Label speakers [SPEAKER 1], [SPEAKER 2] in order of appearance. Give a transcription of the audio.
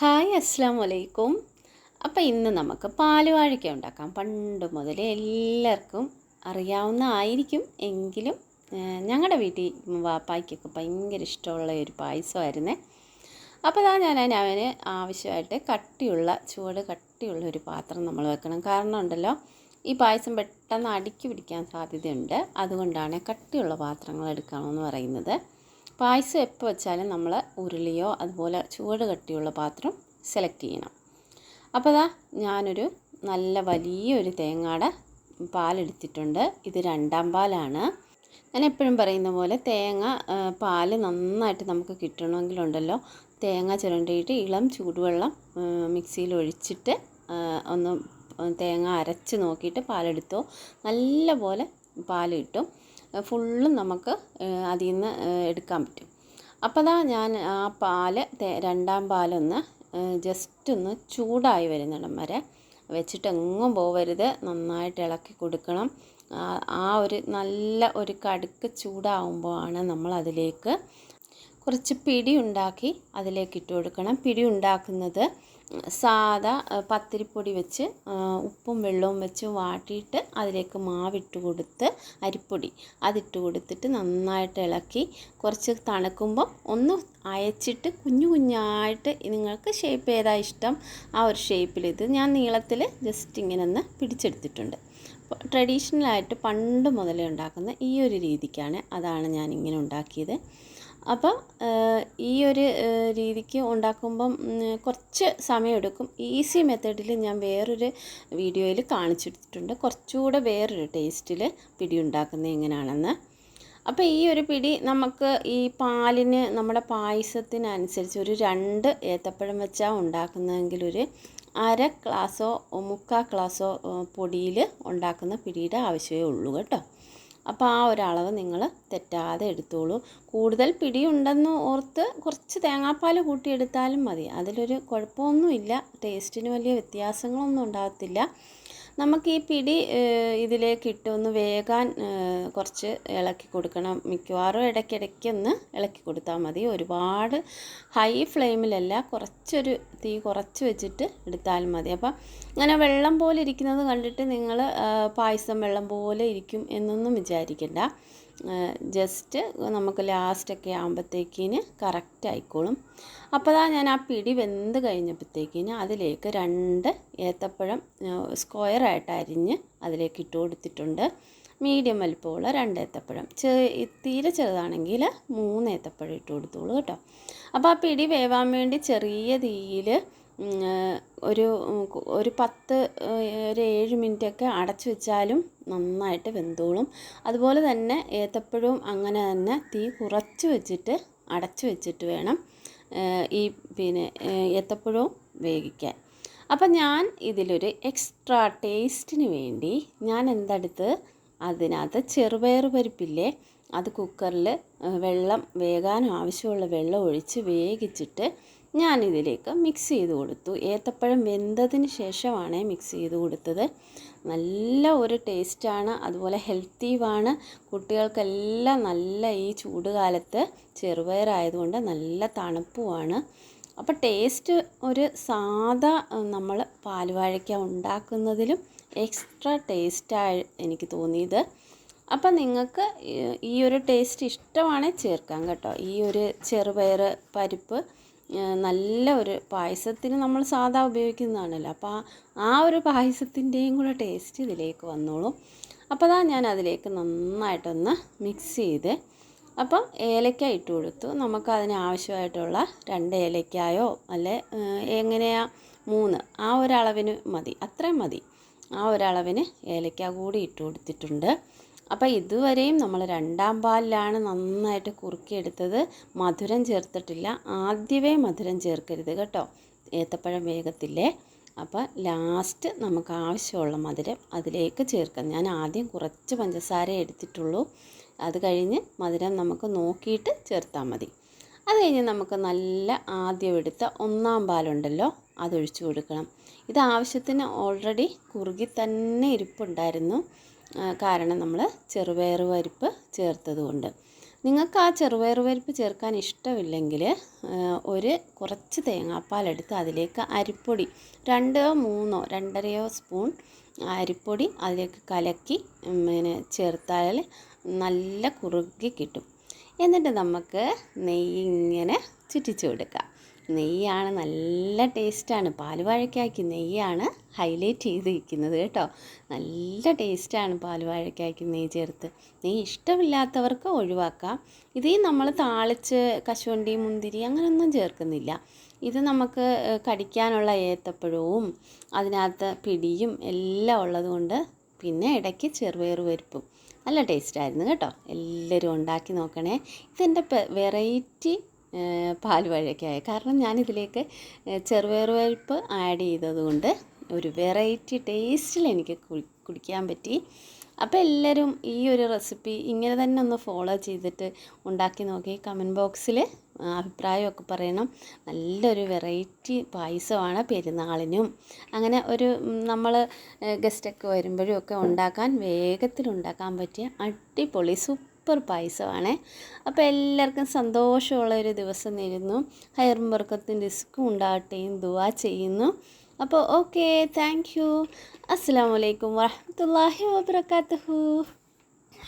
[SPEAKER 1] Hi അസ്സാം വലൈക്കും അപ്പോൾ ഇന്ന് നമുക്ക് പാലുവാഴയ്ക്ക ഉണ്ടാക്കാം. പണ്ട് മുതലേ എല്ലാവർക്കും അറിയാവുന്ന ആയിരിക്കും. എങ്കിലും ഞങ്ങളുടെ വീട്ടിൽ വാപ്പായ്ക്കൊക്കെ ഭയങ്കര ഇഷ്ടമുള്ള ഒരു പായസമായിരുന്നേ. അപ്പോൾ അതാ ഞാൻ അവന് ആവശ്യമായിട്ട് കട്ടിയുള്ള ചുവട് കട്ടിയുള്ള ഒരു പാത്രം നമ്മൾ വെക്കണം. കാരണം ഉണ്ടല്ലോ ഈ പായസം പെട്ടെന്ന് അടുക്കി പിടിക്കാൻ സാധ്യതയുണ്ട്. അതുകൊണ്ടാണ് കട്ടിയുള്ള പാത്രങ്ങൾ എടുക്കണമെന്ന് പറയുന്നത്. പായസം എപ്പോൾ വെച്ചാലും നമ്മൾ ഉരുളിയോ അതുപോലെ ചുവട് കട്ടിയുള്ള പാത്രം സെലക്ട് ചെയ്യണം. അപ്പോൾ അതാ ഞാനൊരു നല്ല വലിയൊരു തേങ്ങയുടെ പാലെടുത്തിട്ടുണ്ട്. ഇത് രണ്ടാം പാലാണ്. ഞാൻ എപ്പോഴും പറയുന്ന പോലെ തേങ്ങ പാൽ നന്നായിട്ട് നമുക്ക് കിട്ടണമെങ്കിലുണ്ടല്ലോ. തേങ്ങ ചുരണ്ടിയിട്ട് ഇളം ചൂടുവെള്ളം മിക്സിയിൽ ഒഴിച്ചിട്ട് ഒന്ന് തേങ്ങ അരച്ച് നോക്കിയിട്ട് പാലെടുത്തോ. നല്ല പോലെ പാൽ കിട്ടും ഫുള്ളും നമുക്ക് അതിൽ നിന്ന് എടുക്കാൻ പറ്റും. അപ്പോൾ ദാ ഞാൻ ആ പാൽ രണ്ടാം പാലൊന്ന് ജസ്റ്റ് ഒന്ന് ചൂടായി വരുന്നിടം വരെ വെച്ചിട്ട് എങ്ങും പോവരുത്. നന്നായിട്ട് ഇളക്കി കൊടുക്കണം. ആ ഒരു നല്ല ഒരു കടുക്ക് ചൂടാവുമ്പോഴാണ് നമ്മൾ അതിലേക്ക് കുറച്ച് പിടി ഉണ്ടാക്കി അതിലേക്ക് ഇട്ട് കൊടുക്കണം. പിടി ഉണ്ടാക്കുന്നത് ആ, പത്തിരിപ്പൊടി വെച്ച് ഉപ്പും വെള്ളവും വെച്ച് വാട്ടിയിട്ട് അതിലേക്ക് മാവിട്ട് കൊടുത്ത് അരിപ്പൊടി അതിട്ട് കൊടുത്തിട്ട് നന്നായിട്ട് ഇളക്കി കുറച്ച് തണുക്കുമ്പോൾ ഒന്ന് അയച്ചിട്ട് കുഞ്ഞു കുഞ്ഞായിട്ട് നിങ്ങൾക്ക് ഷേപ്പ് ഏതാ ഇഷ്ടം ആ ഒരു ഷേപ്പിൽ ഇത് ഞാൻ നീളത്തിൽ ജസ്റ്റ് ഇങ്ങനെ ഒന്ന് പിടിച്ചെടുത്തിട്ടുണ്ട് ട്രഡീഷണലായിട്ട് പണ്ട് മുതലേ ഉണ്ടാക്കുന്ന ഈ ഒരു രീതിക്കാണ് അതാണ് ഞാൻ ഇങ്ങനെ ഉണ്ടാക്കിയത്. അപ്പോൾ ഈ ഒരു രീതിക്ക് ഉണ്ടാക്കുമ്പം കുറച്ച് സമയമെടുക്കും. ഈസി മെത്തേഡിൽ ഞാൻ വേറൊരു വീഡിയോയിൽ കാണിച്ചിട്ടുണ്ട്. കുറച്ചുകൂടെ വേറൊരു ടേസ്റ്റിൽ പിടി ഉണ്ടാക്കുന്നത് എങ്ങനെയാണെന്ന്. അപ്പോൾ ഈ ഒരു പിടി നമുക്ക് ഈ പാലിന് നമ്മുടെ പായസത്തിനനുസരിച്ച് ഒരു രണ്ട് ഏത്തപ്പഴം വെച്ചാൽ ഉണ്ടാക്കുന്നതെങ്കിൽ ഒരു അര ഗ്ലാസോ മുക്കാൽ ഗ്ലാസോ പൊടിയിൽ ഉണ്ടാക്കുന്ന പിടിയുടെ ആവശ്യമേ ഉള്ളൂ കേട്ടോ. അപ്പോൾ ആ ഒരളവ് നിങ്ങൾ തെറ്റാതെ എടുത്തോളൂ. കൂടുതൽ പിടിയുണ്ടെന്ന് ഓർത്ത് കുറച്ച് തേങ്ങാപ്പാൽ കൂട്ടിയെടുത്താലും മതി. അതിലൊരു കുഴപ്പമൊന്നുമില്ല. ടേസ്റ്റിന് വലിയ വ്യത്യാസങ്ങളൊന്നും ഉണ്ടാകത്തില്ല. നമുക്ക് ഈ പിടി ഇതിലേക്ക് ഇട്ട് ഒന്ന് വേകാൻ കുറച്ച് ഇളക്കി കൊടുക്കണം. മിക്കവാറും ഇടയ്ക്കിടയ്ക്ക് ഒന്ന് ഇളക്കി കൊടുത്താൽ മതി. ഒരുപാട് ഹൈ ഫ്ലെയിമിലല്ല കുറച്ചൊരു തീ കുറച്ച് വെച്ചിട്ട് എടുത്താൽ മതി. അപ്പം അങ്ങനെ വെള്ളം പോലെ ഇരിക്കുന്നത് കണ്ടിട്ട് നിങ്ങൾ പായസം വെള്ളം പോലെ ഇരിക്കും എന്നൊന്നും വിചാരിക്കണ്ട. ജസ്റ്റ് നമുക്ക് ലാസ്റ്റൊക്കെ ആകുമ്പോഴത്തേക്കിന് കറക്റ്റ് ആയിക്കോളും അപ്പോൾ അതാ ഞാൻ ആ പിടി വെന്ത് കഴിഞ്ഞപ്പോഴത്തേക്കിന് അതിലേക്ക് രണ്ട് ഏത്തപ്പഴം സ്ക്വയറായിട്ട് അരിഞ്ഞ് അതിലേക്ക് ഇട്ട് കൊടുത്തിട്ടുണ്ട്. മീഡിയം വലിപ്പമുള്ള രണ്ട് ഏത്തപ്പഴം. ചെ തീരെ ചെറുതാണെങ്കിൽ മൂന്ന് ഏത്തപ്പഴം ഇട്ട് കൊടുത്തോളൂ കേട്ടോ. അപ്പോൾ ആ പിടി വേവാൻ വേണ്ടി ചെറിയ തീയിൽ ഒരു ഒരു പത്ത് ഒരു ഏഴ് മിനിറ്റൊക്കെ അടച്ചു വെച്ചാലും നന്നായിട്ട് വെന്തോളും. അതുപോലെ തന്നെ ഏത്തപ്പഴവും അങ്ങനെ തന്നെ തീ കുറച്ച് വെച്ചിട്ട് അടച്ചു വെച്ചിട്ട് വേണം ഈ പിന്നെ ഏത്തപ്പഴവും വേവിക്കാൻ. അപ്പം ഞാൻ ഇതിലൊരു എക്സ്ട്രാ ടേസ്റ്റിന് വേണ്ടി ഞാൻ എന്തെടുത്ത് അതിനകത്ത് ചെറുപയർ പരിപ്പില്ലേ അത് കുക്കറിൽ വെള്ളം വേകാൻ ആവശ്യമുള്ള വെള്ളം ഒഴിച്ച് വേവിച്ചിട്ട് ഞാനിതിലേക്ക് മിക്സ് ചെയ്ത് കൊടുത്തു. ഏത്തപ്പഴം വെന്തതിന് ശേഷമാണ് മിക്സ് ചെയ്ത് കൊടുത്തത്. നല്ല ഒരു ടേസ്റ്റാണ് അതുപോലെ ഹെൽത്തിയുമാണ് കുട്ടികൾക്കെല്ലാം നല്ല ഈ ചൂടുകാലത്ത് ചെറുപയറായതുകൊണ്ട് നല്ല തണുപ്പുമാണ്. അപ്പോൾ ടേസ്റ്റ് ഒരു സാധാ നമ്മൾ പാൽവാഴയ്ക്ക ഉണ്ടാക്കുന്നതിലും എക്സ്ട്രാ ടേസ്റ്റായി എനിക്ക് തോന്നിയത്. അപ്പം നിങ്ങൾക്ക് ഈ- ഒരു ടേസ്റ്റ് ഇഷ്ടമാണെങ്കിൽ ചേർക്കാം കേട്ടോ. ഈ ഒരു ചെറുപയർ പരിപ്പ് നല്ല ഒരു പായസത്തിന് നമ്മൾ സാധാ ഉപയോഗിക്കുന്നതാണല്ലോ. അപ്പോൾ ആ- ഒരു പായസത്തിന്റെയും കൂടെ ടേസ്റ്റ് ഇതിലേക്ക് വന്നോളും. അപ്പോൾ അതാ ഞാൻ അതിലേക്ക് നന്നായിട്ടൊന്ന് മിക്സ് ചെയ്ത് അപ്പം ഏലക്ക ഇട്ട് കൊടുത്തു. നമുക്ക് അതിന് ആവശ്യമായിട്ടുള്ള രണ്ട് ഏലക്കായോ അല്ലെ എങ്ങനെയാ മൂന്ന് ആ ഒരളവിന് മതി അത്രയും മതി. ആ ഒരളവിന് ഏലക്ക കൂടി ഇട്ട് കൊടുത്തിട്ടുണ്ട്. അപ്പോൾ ഇതുവരെയും നമ്മൾ രണ്ടാം പാലിലാണ് നന്നായിട്ട് കുറുക്കിയെടുത്തത്. മധുരം ചേർത്തിട്ടില്ല. ആദ്യമേ മധുരം ചേർക്കരുത് കേട്ടോ. ഏത്തപ്പഴം വേഗത്തില്ലേ? അപ്പോൾ ലാസ്റ്റ് നമുക്ക് ആവശ്യമുള്ള മധുരം അതിലേക്ക് ചേർക്കാം. ഞാൻ ആദ്യം കുറച്ച് പഞ്ചസാര എടുത്തിട്ടുള്ളൂ. അത് കഴിഞ്ഞ് മധുരം നമുക്ക് നോക്കിയിട്ട് ചേർത്താൽ മതി. അത് കഴിഞ്ഞ് നമുക്ക് നല്ല ആദ്യം എടുത്ത ഒന്നാം പാലുണ്ടല്ലോ അതൊഴിച്ചു കൊടുക്കണം. ഇത് ആവശ്യത്തിന് ഓൾറെഡി കുറുകി തന്നെ ഇരിപ്പുണ്ടായിരുന്നു. കാരണം നമ്മൾ ചെറുപയർ പരിപ്പ് ചേർത്തത് കൊണ്ട് നിങ്ങൾക്ക് ആ ചെറുപയർ പരിപ്പ് ചേർക്കാൻ ഇഷ്ടമില്ലെങ്കിൽ ഒരു കുറച്ച് തേങ്ങാപ്പാലെടുത്ത് അതിലേക്ക് അരിപ്പൊടി രണ്ടോ മൂന്നോ രണ്ടരയോ സ്പൂൺ അരിപ്പൊടി അതിലേക്ക് കലക്കി പിന്നെ ചേർത്താൽ നല്ല കുറുകി കിട്ടും. എന്നിട്ട് നമുക്ക് നെയ്യ് ഇങ്ങനെ ചുറ്റിച്ചു കൊടുക്കാം നെയ്യാണ് നല്ല ടേസ്റ്റാണ്. പാലുവാഴയ്ക്കാക്കി നെയ്യാണ് ഹൈലൈറ്റ് ചെയ്തിരിക്കുന്നത് കേട്ടോ. നല്ല ടേസ്റ്റാണ് പാലുവാഴയ്ക്കാക്കി നെയ്യ് ചേർത്ത്. നെയ്യ് ഇഷ്ടമില്ലാത്തവർക്ക് ഒഴിവാക്കാം. ഇതേ നമ്മൾ താളിച്ച് കശുവണ്ടി മുന്തിരി അങ്ങനെയൊന്നും ചേർക്കുന്നില്ല. ഇത് നമുക്ക് കടിക്കാനുള്ള ഏത്തപ്പഴവും അതിനകത്ത് പിടിയും എല്ലാം ഉള്ളതുകൊണ്ട് പിന്നെ ഇടയ്ക്ക് ചെറുപയർ പരിപ്പും. നല്ല ടേസ്റ്റായിരുന്നു കേട്ടോ. എല്ലാവരും ഉണ്ടാക്കി നോക്കണേ. ഇതെന്റെ വെറൈറ്റി പാൽ വഴക്കായ കാരണം ഞാനിതിലേക്ക് ചെറുപയർ ആഡ് ചെയ്തതുകൊണ്ട് ഒരു വെറൈറ്റി ടേസ്റ്റിൽ എനിക്ക് കുടിക്കാൻ പറ്റി. അപ്പോൾ എല്ലാവരും ഈ ഒരു റെസിപ്പി ഇങ്ങനെ തന്നെ ഒന്ന് ഫോളോ ചെയ്തിട്ട് ഉണ്ടാക്കി നോക്കി കമന്റ് ബോക്സിൽ അഭിപ്രായമൊക്കെ പറയണം. നല്ലൊരു വെറൈറ്റി പായസമാണ് പെരുന്നാളിനും. അങ്ങനെ ഒരു നമ്മൾ ഗസ്റ്റൊക്കെ വരുമ്പോഴും ഒക്കെ ഉണ്ടാക്കാൻ വേഗത്തിൽ ഉണ്ടാക്കാൻ പറ്റിയ അടിപൊളി സൂപ്പർ പായസമാണ്. അപ്പോൾ എല്ലാവർക്കും സന്തോഷമുള്ള ഒരു ദിവസം നേരുന്നു. ഹയറും വർക്കത്തും റിസ്ക്കും ഉണ്ടാകട്ടെയും ദുവാ ചെയ്യുന്നു. അപ്പോൾ ഓക്കെ താങ്ക് യു. അസ്സാം വലൈക്കും വാഹമത്തല്ലാഹി വാബർക്കാത്തുഹു